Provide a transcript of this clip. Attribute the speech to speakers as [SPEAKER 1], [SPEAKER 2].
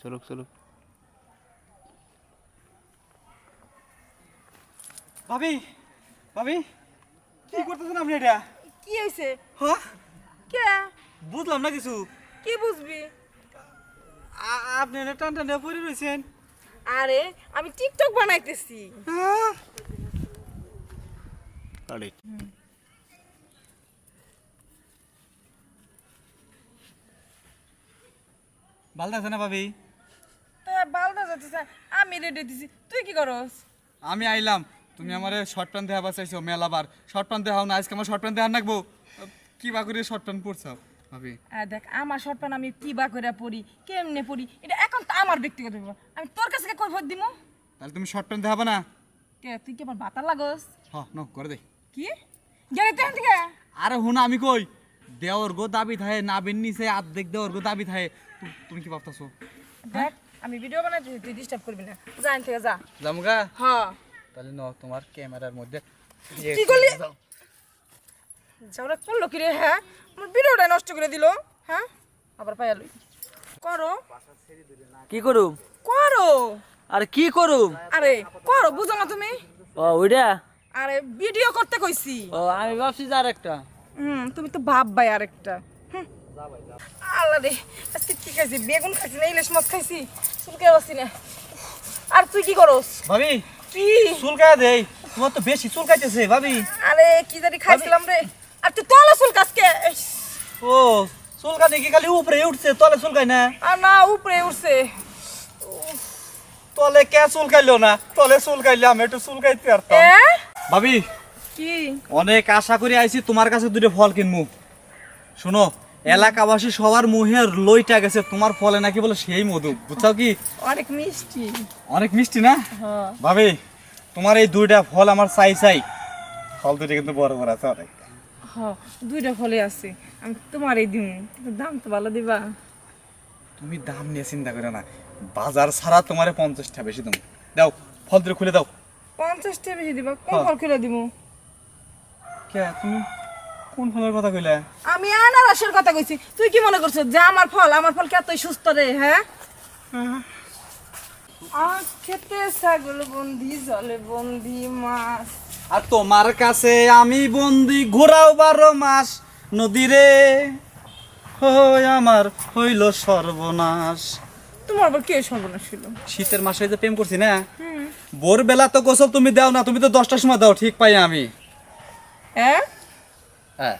[SPEAKER 1] চলুক চলুক।
[SPEAKER 2] ভাবি ভাবি কি করতেছেন আপনি এটা?
[SPEAKER 3] কি হইছে?
[SPEAKER 2] হ্যাঁ?
[SPEAKER 3] কে?
[SPEAKER 2] বুঝলাম না কিছু।
[SPEAKER 3] কি বুঝবি?
[SPEAKER 2] আপনি এটা টান টান পরে রয়েছেন
[SPEAKER 3] আরে আমি টিকটক বানাইতেছি।
[SPEAKER 2] হ্যাঁ?
[SPEAKER 1] আরে
[SPEAKER 2] ভালো আছে না ভাবি?
[SPEAKER 3] বালদা যাচ্ছে আমি রেডি দিছি। তুই কি করস?
[SPEAKER 2] আমি আইলাম। তুমি আমার শর্ট প্যান্ট দেখাবার চাইছো মেলাবার শর্ট প্যান্ট দেখাও না আজকে আমার শর্ট প্যান্ট দেখার নাকবো। কি বা করে শর্ট প্যান্ট পরছাও ভাবি?
[SPEAKER 3] আর দেখ আমার শর্ট প্যান্ট আমি কি বা করে পড়ি কেমনে পড়ি এটা এখন তো আমার ব্যক্তিগত ব্যাপার। আমি তোর কাছে কই ভোট দিমু?
[SPEAKER 2] তাহলে তুমি শর্ট প্যান্ট দেখাবা না?
[SPEAKER 3] কে তুই কি আমার বাতা লাগস?
[SPEAKER 2] হ্যাঁ ন করে দে।
[SPEAKER 3] কি? গেলে তেন থেকে?
[SPEAKER 2] আরে হুন আমি কই? দেওর গো দাবি থাকে নাবিন নিচে আর্ধেক দেওর গো দাবি থাকে তুমি কি ভাবতাছো
[SPEAKER 3] দেখ আমি ভিডিও বানাইতেছি তুই ডিস্টার্ব করবি না। জান থেকে যা।
[SPEAKER 2] জামগা?
[SPEAKER 3] হ্যাঁ।
[SPEAKER 2] তাহলে ন তোমার ক্যামেরার মধ্যে
[SPEAKER 3] কি করলি? যাওরা করল কি রে হ্যাঁ? আমার ভিডিওটা নষ্ট করে দিল হ্যাঁ? আবার পাইয়ালই করো।
[SPEAKER 4] কি করুম
[SPEAKER 3] করো।
[SPEAKER 4] আর কি করুম
[SPEAKER 3] আরে করো বুঝো না তুমি।
[SPEAKER 4] ও ওইটা
[SPEAKER 3] আরে ভিডিও করতে কইছি।
[SPEAKER 4] ও আমি ভাবছি যে আর একটা
[SPEAKER 3] হুম তুমি তো ভাব ভাই আরেকটা। আল্লাহ রে আজকে কি খাইছি? বেগুন খাইছি না ইলিশ মাছ খাইছি? চুলকে বাসি না। আর তুই কি করস?
[SPEAKER 2] ভাবি
[SPEAKER 3] কি?
[SPEAKER 2] চুলকায় দেই তোমার তো বেশি চুলকাইতেছে ভাবি।
[SPEAKER 3] আরে কি জানি খাইছিলাম রে। আর তুই তলা চুল কাজকে
[SPEAKER 2] ও চুলকানি কি খালি উপরে উঠছে তলে চুলকাই না?
[SPEAKER 3] আর না উপরে উঠছে।
[SPEAKER 2] তলে কে চুলকাইলো না? তলে চুলকাইলে আমি একটু চুলকাইতে পারতাম। ভাবি
[SPEAKER 3] কি?
[SPEAKER 2] অনেক আশা করে আইছি তোমার কাছে দুটো ফল কিনবো শোনো এলাকাবাসী সবার মুহে লইটা গেছে তোমার ফলে নাকি বলে সেই মধু। বুঝছ কি?
[SPEAKER 3] অনেক মিষ্টি।
[SPEAKER 2] অনেক মিষ্টি না?
[SPEAKER 3] হ্যাঁ।
[SPEAKER 2] ভাবি তোমার এই দুইটা ফল আমার চাই চাই। ফল দুটো কিন্তু বড় বড় আছে অনেক।
[SPEAKER 3] হ্যাঁ দুইটা ফলে আছে। আমি তোমার এই দিন দাম তো ভালো দিবা।
[SPEAKER 2] তুমি দাম নিয়ে চিন্তা করে না। বাজার ছাড়া তোমার পঞ্চাশটা বেশি তুমি দাও ফল দুটো খুলে দাও।
[SPEAKER 3] পঞ্চাশটা বেশি দিবা। কোন
[SPEAKER 2] হ্যাঁ।
[SPEAKER 3] ফল খুলে দিব
[SPEAKER 2] কে তুমি? কোন ফলের কথা কইলে?
[SPEAKER 3] আমি আনারসের কথা কইছি। তুই কি মনে করছিস যে আমার ফল? আমার ফল কে এতই সুস্থ রে হ্যাঁ? আখ খেতে ছাগল বন্দি জলে বন্দি মাছ।
[SPEAKER 2] আর তোমার কাছে আমি বন্দি ঘোরাও বারো মাস। নদীরে হয় আমার হইল সর্বনাশ।
[SPEAKER 3] তোমার আবার কে সর্বনাশ ছিল
[SPEAKER 2] শীতের মাসে যে প্রেম করছি না? ভোরবেলা তো গোসল তুমি দাও না তুমি তো দশটার সময় দাও ঠিক পাই আমি।
[SPEAKER 3] হ্যাঁ?
[SPEAKER 2] হ্যাঁ